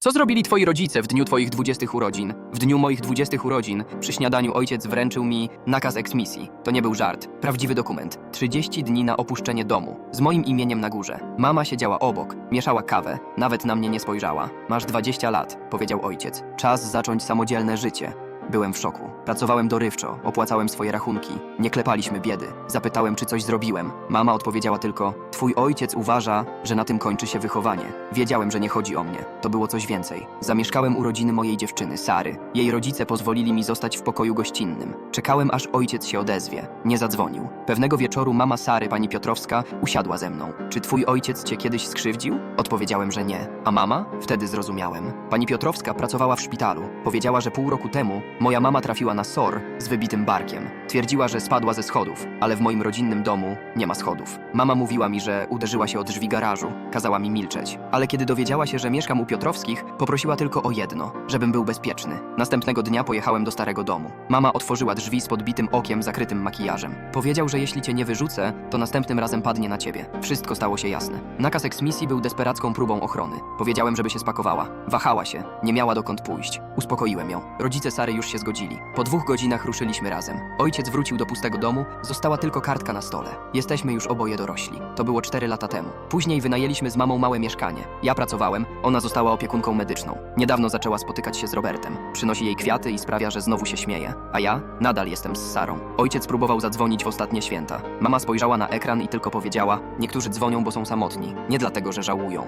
Co zrobili twoi rodzice w dniu twoich 20 urodzin? W dniu moich 20 urodzin przy śniadaniu ojciec wręczył mi nakaz eksmisji. To nie był żart, prawdziwy dokument. 30 dni na opuszczenie domu, z moim imieniem na górze. Mama siedziała obok, mieszała kawę, nawet na mnie nie spojrzała. Masz 20 lat, powiedział ojciec. Czas zacząć samodzielne życie. Byłem w szoku. Pracowałem dorywczo, opłacałem swoje rachunki. Nie klepaliśmy biedy. Zapytałem, czy coś zrobiłem. Mama odpowiedziała tylko: Twój ojciec uważa, że na tym kończy się wychowanie. Wiedziałem, że nie chodzi o mnie. To było coś więcej. Zamieszkałem urodziny mojej dziewczyny, Sary. Jej rodzice pozwolili mi zostać w pokoju gościnnym. Czekałem, aż ojciec się odezwie. Nie zadzwonił. Pewnego wieczoru mama Sary, pani Piotrowska, usiadła ze mną. Czy twój ojciec cię kiedyś skrzywdził? Odpowiedziałem, że nie. A mama? Wtedy zrozumiałem. Pani Piotrowska pracowała w szpitalu. Powiedziała, że pół roku temu moja mama trafiła na SOR z wybitym barkiem. Twierdziła, że spadła ze schodów, ale w moim rodzinnym domu nie ma schodów. Mama mówiła mi, że uderzyła się o drzwi garażu. Kazała mi milczeć. Ale kiedy dowiedziała się, że mieszkam u Piotrowskich, poprosiła tylko o jedno, żebym był bezpieczny. Następnego dnia pojechałem do starego domu. Mama otworzyła drzwi z podbitym okiem zakrytym makijażem. Powiedział, że jeśli cię nie wyrzucę, to następnym razem padnie na ciebie. Wszystko stało się jasne. Nakaz eksmisji był desperacką próbą ochrony. Powiedziałem, żeby się spakowała. Wahała się, nie miała dokąd pójść. Uspokoiłem ją. Rodzice Sary już się zgodzili. Po dwóch godzinach ruszyliśmy razem. Ojciec wrócił do pustego domu, została tylko kartka na stole. Jesteśmy już oboje dorośli. To było cztery lata temu. Później wynajęliśmy z mamą małe mieszkanie. Ja pracowałem, ona została opiekunką medyczną. Niedawno zaczęła spotykać się z Robertem. Przynosi jej kwiaty i sprawia, że znowu się śmieje. A ja nadal jestem z Sarą. Ojciec próbował zadzwonić w ostatnie święta. Mama spojrzała na ekran i tylko powiedziała: Niektórzy dzwonią, bo są samotni. Nie dlatego, że żałują.